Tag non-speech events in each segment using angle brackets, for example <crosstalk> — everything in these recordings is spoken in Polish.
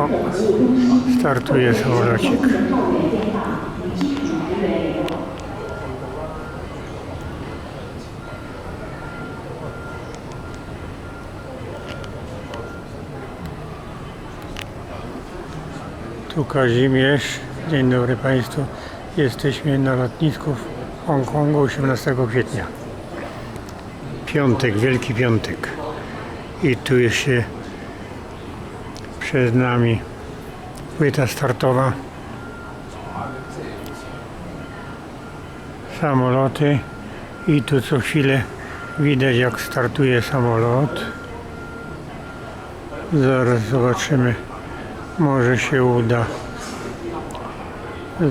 O, startuje samolocik. Tu Kazimierz. Dzień dobry Państwu. Jesteśmy na lotnisku w Hongkongu 18 kwietnia. Piątek, Wielki Piątek. I tu się przed nami płyta startowa. Samoloty i tu co chwilę widać jak startuje samolot. Zaraz zobaczymy. Może się uda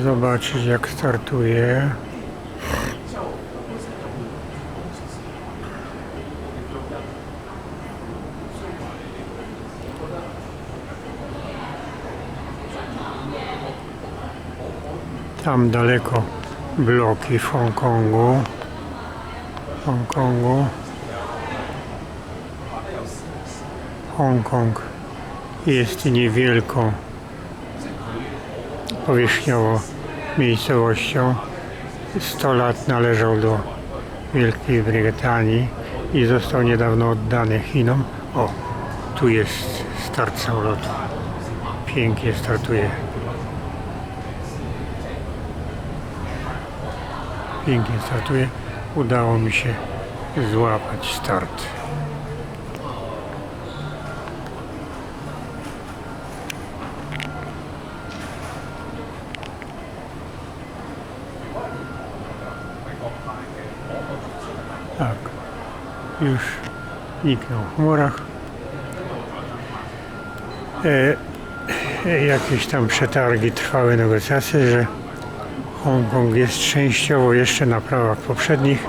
zobaczyć jak startuje. Tam daleko bloki w Hongkongu. Hongkongu. Hongkong jest niewielką powierzchniowo miejscowością. 100 lat należał do Wielkiej Brytanii i został niedawno oddany Chinom. O, tu jest start samolotu. Pięknie startuje. Pięknie startuje. Udało mi się złapać start. Tak. Już niknął w chmurach. E, e, jakieś tam przetargi trwały negocjacje, że Hongkong jest częściowo jeszcze na prawach poprzednich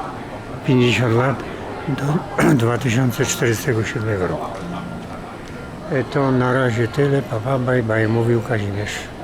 50 lat do <clears throat> 2047 roku. E, to na razie tyle. Papa, bye bye, mówił Kazimierz.